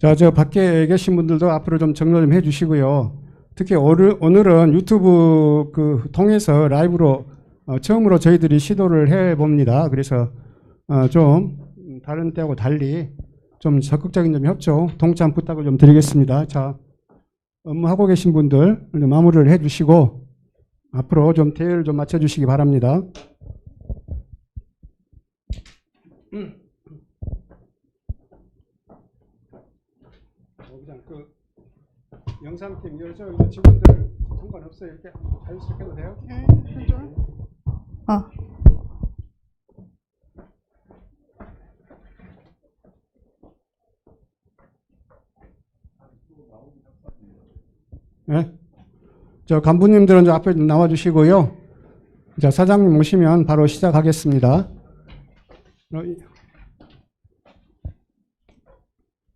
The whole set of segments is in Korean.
자, 저 밖에 계신 분들도 앞으로 좀 정리 좀 해주시고요. 특히 오늘, 오늘은 유튜브 그 통해서 라이브로 어, 처음으로 저희들이 시도를 해 봅니다. 그래서 어, 좀 다른 때하고 달리 좀 적극적인 좀 협조, 동참 부탁을 좀 드리겠습니다. 자, 업무하고 계신 분들 좀 마무리를 해주시고 앞으로 좀 대열 좀 맞춰주시기 바랍니다. 그냥 그 영상팀 열죠. 이제 직원들 상관없어요. 이렇게 자유스럽게 해도 돼요? 응, 좀. 어. 네. 저 간부님들은 저 앞에 좀 나와주시고요. 자 사장님 오시면 바로 시작하겠습니다. 어, 이-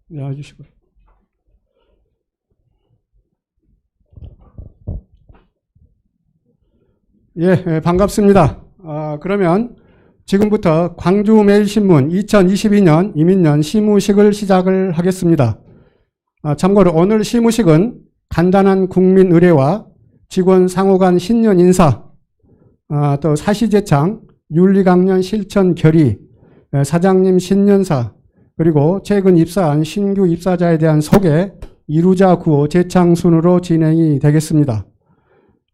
나와주시고. 예, 예, 반갑습니다. 아, 그러면 지금부터 광주매일신문 2022년 이민년 시무식을 시작을 하겠습니다. 아, 참고로 오늘 시무식은 간단한 국민 의례와 직원 상호 간 신년 인사, 아, 또 사시제창, 윤리강년 실천 결의, 에, 사장님 신년사, 그리고 최근 입사한 신규 입사자에 대한 소개, 이루자 구호 재창 순으로 진행이 되겠습니다.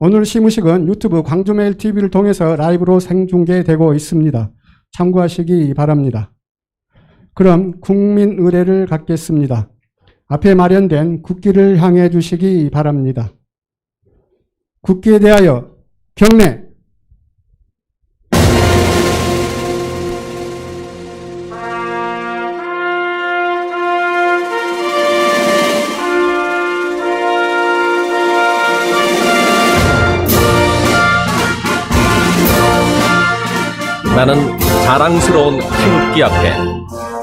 오늘 시무식은 유튜브 광주메일 TV를 통해서 라이브로 생중계되고 있습니다. 참고하시기 바랍니다. 그럼 국민 의례를 갖겠습니다. 앞에 마련된 국기를 향해 주시기 바랍니다. 국기에 대하여 경례. 자랑스러운 태극기 앞에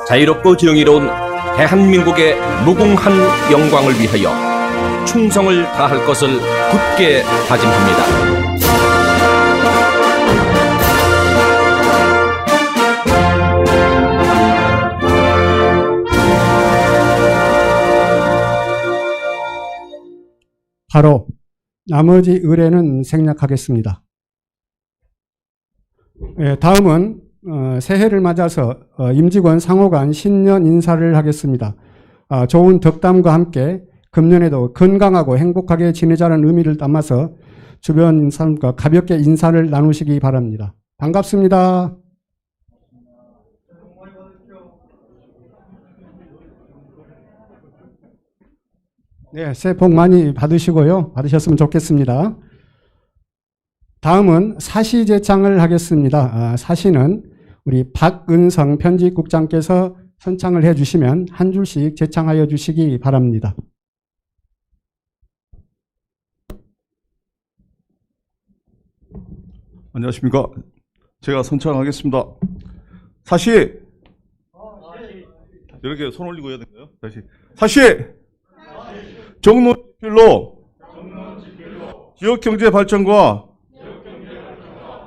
자유롭고 정의로운 대한민국의 무궁한 영광을 위하여 충성을 다할 것을 굳게 다짐합니다. 바로 나머지 의뢰는 생략하겠습니다. 예, 다음은 어, 새해를 맞아서 어, 임직원 상호간 신년 인사를 하겠습니다. 아, 좋은 덕담과 함께 금년에도 건강하고 행복하게 지내자는 의미를 담아서 주변 사람과 가볍게 인사를 나누시기 바랍니다. 반갑습니다. 네, 새해 복 많이 받으시고요. 받으셨으면 좋겠습니다. 다음은 사시 제창을 하겠습니다. 아, 사시는 우리 박은성 편집국장께서 선창을 해주시면 한 줄씩 제창하여 주시기 바랍니다. 안녕하십니까. 제가 선창하겠습니다. 사시! 이렇게 손 올리고 해야 되나요? 다시. 사시! 정론필로 지역경제 발전과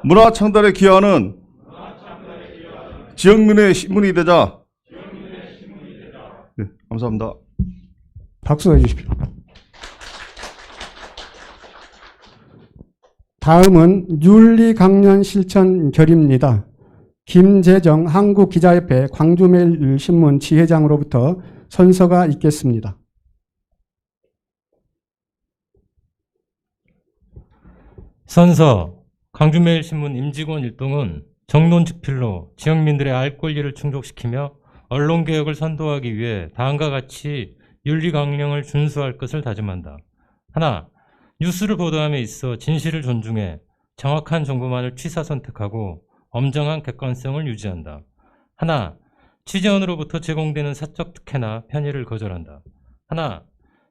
문화 창달에 기여하는 지역민의 신문이 되자. 네, 감사합니다. 박수 해주십시오. 다음은 윤리강년 실천 결의입니다. 김재정 한국기자협회 광주매일신문 지회장으로부터 선서가 있겠습니다. 선서 광주매일신문 임직원 일동은 정론직필로 지역민들의 알 권리를 충족시키며 언론개혁을 선도하기 위해 다음과 같이 윤리강령을 준수할 것을 다짐한다. 하나, 뉴스를 보도함에 있어 진실을 존중해 정확한 정보만을 취사 선택하고 엄정한 객관성을 유지한다. 하나, 취재원으로부터 제공되는 사적 특혜나 편의를 거절한다. 하나,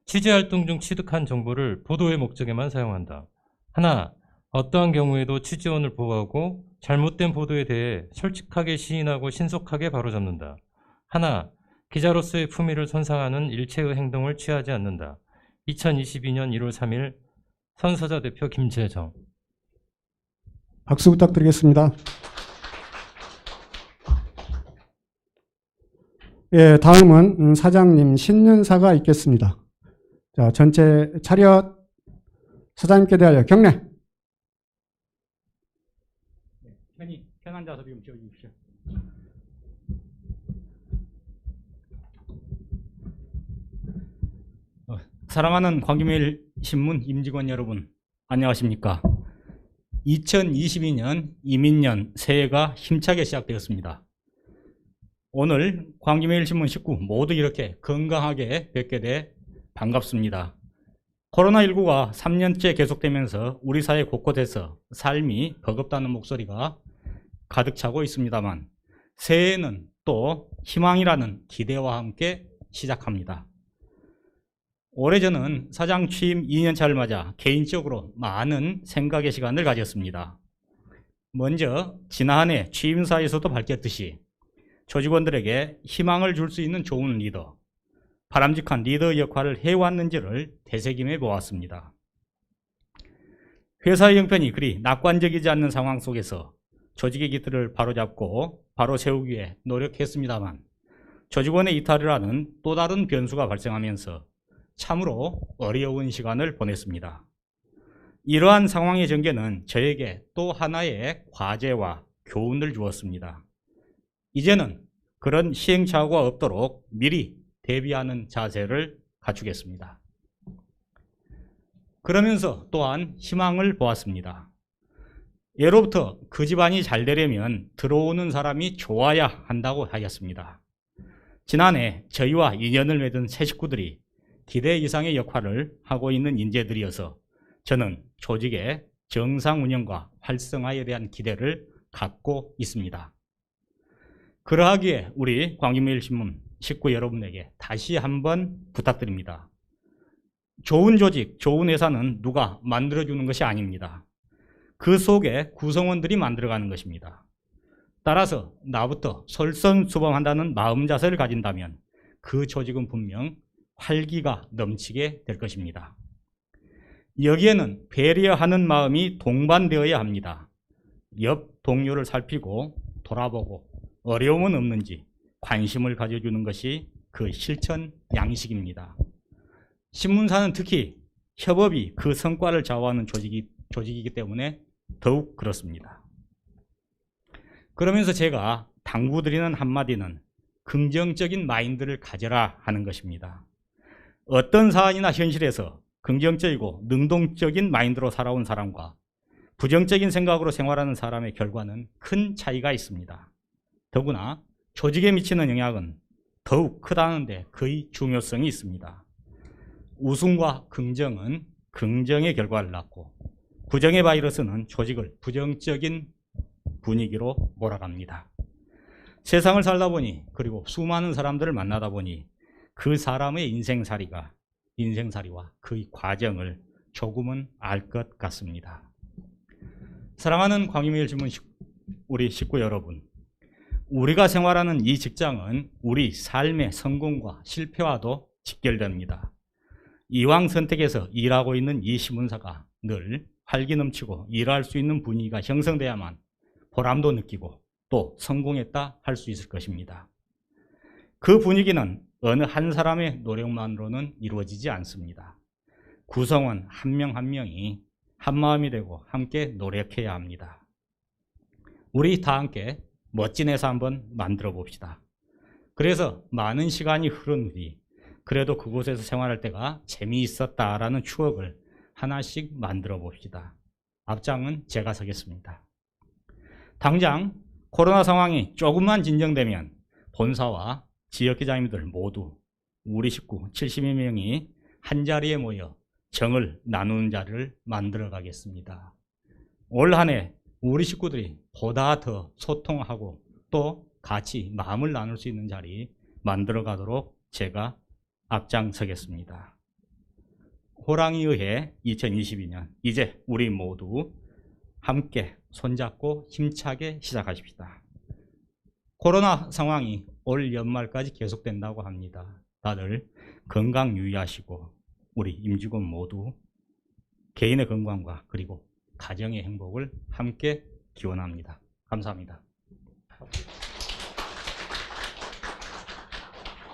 취재활동 중 취득한 정보를 보도의 목적에만 사용한다. 하나, 어떠한 경우에도 취재원을 보호하고 잘못된 보도에 대해 솔직하게 시인하고 신속하게 바로잡는다. 하나, 기자로서의 품위를 손상하는 일체의 행동을 취하지 않는다. 2022년 1월 3일 선서자 대표 김재정 박수 부탁드리겠습니다. 예, 다음은 음, 사장님 신년사가 있겠습니다. 자, 전체 차렷 사장님께 대하여 경례. 편한 자세로 좀 지어주십시오. 어, 사랑하는 광주매일 신문 임직원 여러분, 안녕하십니까? 2022년 이민년 새해가 힘차게 시작되었습니다. 오늘 광주매일 신문 식구 모두 이렇게 건강하게 뵙게 돼 반갑습니다. 코로나19가 3년째 계속되면서 우리 사회 곳곳에서 삶이 버겁다는 목소리가 가득 차고 있습니다만 새해에는 또 희망이라는 기대와 함께 시작합니다. 올해 저는 사장 취임 2년차를 맞아 개인적으로 많은 생각의 시간을 가졌습니다. 먼저 지난해 취임사에서도 밝혔듯이 조직원들에게 희망을 줄 수 있는 좋은 리더, 바람직한 리더 역할을 해왔는지를 되새김해 보았습니다. 회사의 형편이 그리 낙관적이지 않는 상황 속에서 조직의 기틀을 바로잡고 바로 세우기 위해 노력했습니다만 조직원의 이탈이라는 또 다른 변수가 발생하면서 참으로 어려운 시간을 보냈습니다. 이러한 상황의 전개는 저에게 또 하나의 과제와 교훈을 주었습니다. 이제는 그런 시행착오가 없도록 미리 대비하는 자세를 갖추겠습니다. 그러면서 또한 희망을 보았습니다. 예로부터 그 집안이 잘 되려면 들어오는 사람이 좋아야 한다고 하였습니다. 지난해 저희와 인연을 맺은 새 식구들이 기대 이상의 역할을 하고 있는 인재들이어서 저는 조직의 정상 운영과 활성화에 대한 기대를 갖고 있습니다. 그러하기에 우리 광주매일신문 식구 여러분에게 다시 한번 부탁드립니다. 좋은 조직, 좋은 회사는 누가 만들어주는 것이 아닙니다. 그 속에 구성원들이 만들어가는 것입니다. 따라서 나부터 솔선수범한다는 마음 자세를 가진다면 그 조직은 분명 활기가 넘치게 될 것입니다. 여기에는 배려하는 마음이 동반되어야 합니다. 옆 동료를 살피고 돌아보고 어려움은 없는지 관심을 가져주는 것이 그 실천 양식입니다. 신문사는 특히 협업이 그 성과를 좌우하는 조직이, 조직이기 때문에 더욱 그렇습니다. 그러면서 제가 당부드리는 한마디는 긍정적인 마인드를 가져라 하는 것입니다. 어떤 사안이나 현실에서 긍정적이고 능동적인 마인드로 살아온 사람과 부정적인 생각으로 생활하는 사람의 결과는 큰 차이가 있습니다. 더구나 조직에 미치는 영향은 더욱 크다는데 그의 중요성이 있습니다. 우승과 긍정은 긍정의 결과를 낳고 부정의 바이러스는 조직을 부정적인 분위기로 몰아갑니다. 세상을 살다 보니 그리고 수많은 사람들을 만나다 보니 그 사람의 인생살이가 인생살이와 그의 과정을 조금은 알 것 같습니다. 사랑하는 광유밀 주문 우리 식구 여러분, 우리가 생활하는 이 직장은 우리 삶의 성공과 실패와도 직결됩니다. 이왕 선택해서 일하고 있는 이 신문사가 늘 활기 넘치고 일할 수 있는 분위기가 형성돼야만 보람도 느끼고 또 성공했다 할 수 있을 것입니다. 그 분위기는 어느 한 사람의 노력만으로는 이루어지지 않습니다. 구성원 한 명한 명이 한 마음이 되고 함께 노력해야 합니다. 우리 다 함께 멋진 회사 한번 만들어 봅시다. 그래서 많은 시간이 흐른 뒤 그래도 그곳에서 생활할 때가 재미있었다라는 추억을 하나씩 만들어 봅시다. 앞장은 제가 서겠습니다. 당장 코로나 상황이 조금만 진정되면 본사와 지역 기자님들 모두 우리 식구 70여 명이 한 자리에 모여 정을 나누는 자리를 만들어 가겠습니다. 올 한 해 우리 식구들이 보다 더 소통하고 또 같이 마음을 나눌 수 있는 자리 만들어 가도록 제가 앞장서겠습니다. 호랑이의 해 2022년 이제 우리 모두 함께 손잡고 힘차게 시작하십시다. 코로나 상황이 올 연말까지 계속된다고 합니다. 다들 건강 유의하시고 우리 임직원 모두 개인의 건강과 그리고 가정의 행복을 함께 기원합니다. 감사합니다.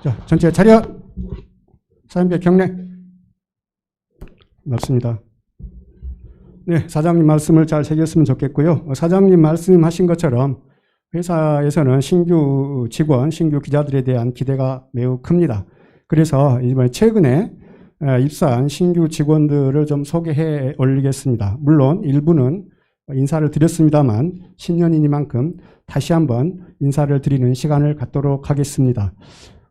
자, 전체 자료. 사연별 경례. 맞습니다. 네, 사장님 말씀을 잘 새겼으면 좋겠고요. 어, 사장님 말씀하신 것처럼 회사에서는 신규 직원, 신규 기자들에 대한 기대가 매우 큽니다. 그래서 이번에 최근에 에, 입사한 신규 직원들을 좀 소개해 올리겠습니다. 물론 일부는 인사를 드렸습니다만 신년이니만큼 다시 한번 인사를 드리는 시간을 갖도록 하겠습니다.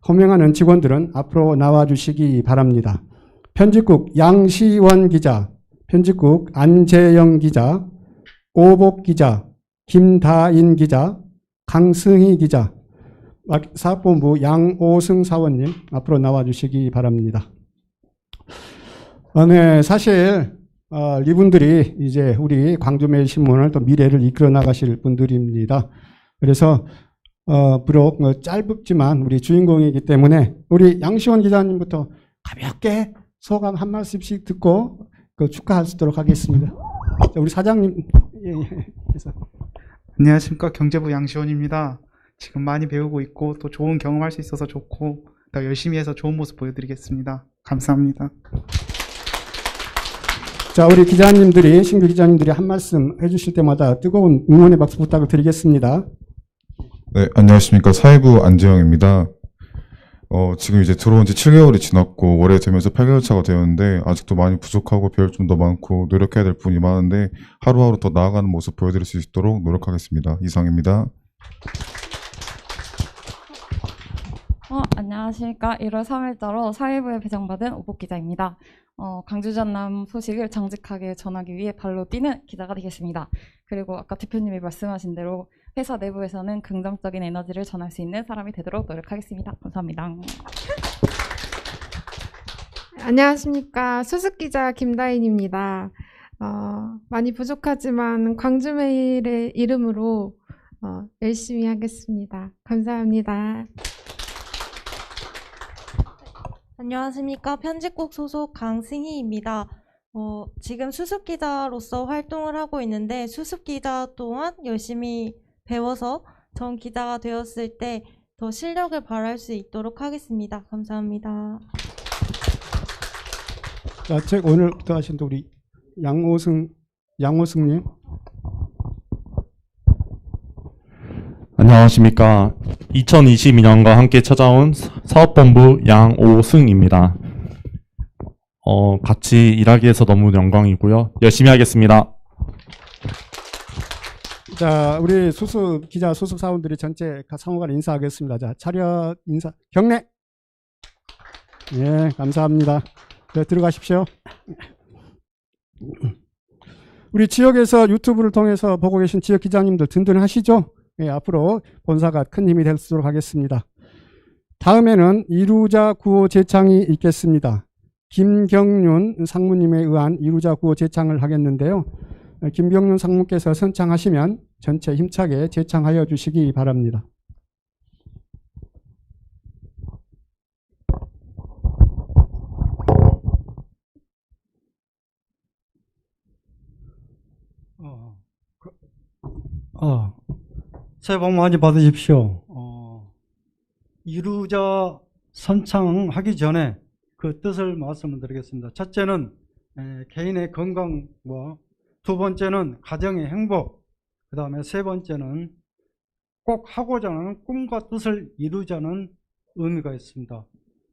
호명하는 직원들은 앞으로 나와 주시기 바랍니다. 편집국 양시원 기자, 편집국 안재영 기자, 오복 기자, 김다인 기자, 강승희 기자, 사업본부 양오승 사원님 앞으로 나와 주시기 바랍니다. 아, 네, 사실 어, 이분들이 이제 우리 광주매일 신문을 또 미래를 이끌어 나가실 분들입니다. 그래서 어, 비록 뭐 짧지만 우리 주인공이기 때문에 우리 양시원 기자님부터 가볍게 소감 한 말씀씩 듣고 그 축하하도록 하겠습니다. 자, 우리 사장님 예, 예. 그래서 안녕하십니까 경제부 양시원입니다. 지금 많이 배우고 있고 또 좋은 경험할 수 있어서 좋고 더 열심히 해서 좋은 모습 보여드리겠습니다. 감사합니다. 자, 우리 기자님들이, 신규 기자님들이 한 말씀 해주실 때마다 뜨거운 응원의 박수 부탁을 드리겠습니다. 네, 안녕하십니까. 사회부 안재영입니다. 어, 지금 이제 들어온 지 7개월이 지났고, 올해 되면서 8개월 차가 되었는데, 아직도 많이 부족하고 배울 점도 많고, 노력해야 될 부분이 많은데, 하루하루 더 나아가는 모습 보여드릴 수 있도록 노력하겠습니다. 이상입니다. 어, 안녕하십니까. 1월 3일자로 사회부에 배정받은 오복 기자입니다. 어, 광주 전남 소식을 정직하게 전하기 위해 발로 뛰는 기자가 되겠습니다. 그리고 아까 대표님이 말씀하신 대로 회사 내부에서는 긍정적인 에너지를 전할 수 있는 사람이 되도록 노력하겠습니다. 감사합니다. 안녕하십니까. 수습기자 김다인입니다. 어, 많이 부족하지만 광주메일의 이름으로 어, 열심히 하겠습니다. 감사합니다. 안녕하십니까. 편집국 소속 강승희입니다. 어, 지금 수습기자로서 활동을 하고 있는데 수습기자 또한 열심히 배워서 전 기자가 되었을 때 더 실력을 발휘할 수 있도록 하겠습니다. 감사합니다. 자, 책 오늘부터 하신 또 우리 양호승, 양호승님. 안녕하십니까. 2022년과 함께 찾아온 사- 사업본부 양오승입니다. 어, 같이 일하기 위해서 너무 영광이고요. 열심히 하겠습니다. 자, 우리 수습 기자, 수습 사원들이 전체 상호간 인사하겠습니다. 자, 차렷 인사, 경례. 예, 감사합니다. 네, 들어가십시오. 우리 지역에서 유튜브를 통해서 보고 계신 지역 기자님들 든든하시죠? 예, 앞으로 본사가 큰 힘이 될수 있도록 하겠습니다. 다음에는 이루자 구호 제창이 있겠습니다. 김경륜 상무님에 의한 이루자 구호 제창을 하겠는데요. 어, 김경륜 상무께서 선창하시면 전체 힘차게 제창하여 주시기 바랍니다. 어, 그, 어, 새해 복 많이 받으십시오. 어, 이루자 선창하기 전에 그 뜻을 말씀을 드리겠습니다. 첫째는 에, 개인의 건강과 두 번째는 가정의 행복, 그 다음에 세 번째는 꼭 하고자 하는 꿈과 뜻을 이루자는 의미가 있습니다.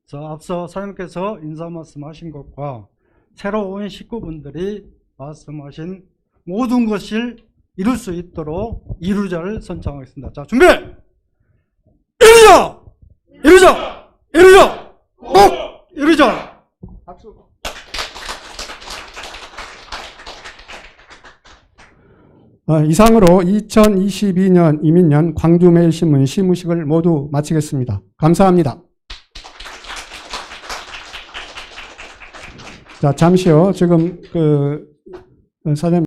그래서 앞서 사장님께서 인사 말씀하신 것과 새로 온 식구분들이 말씀하신 모든 것을 이룰 수 있도록 이루자를 선창하겠습니다. 자, 준비! 이루자! 이루자! 이루자! 꼭 이루자! 어, 이상으로 2022년 이민년 광주매일신문 시무식을 모두 마치겠습니다. 감사합니다. 자, 잠시요. 지금 그 사장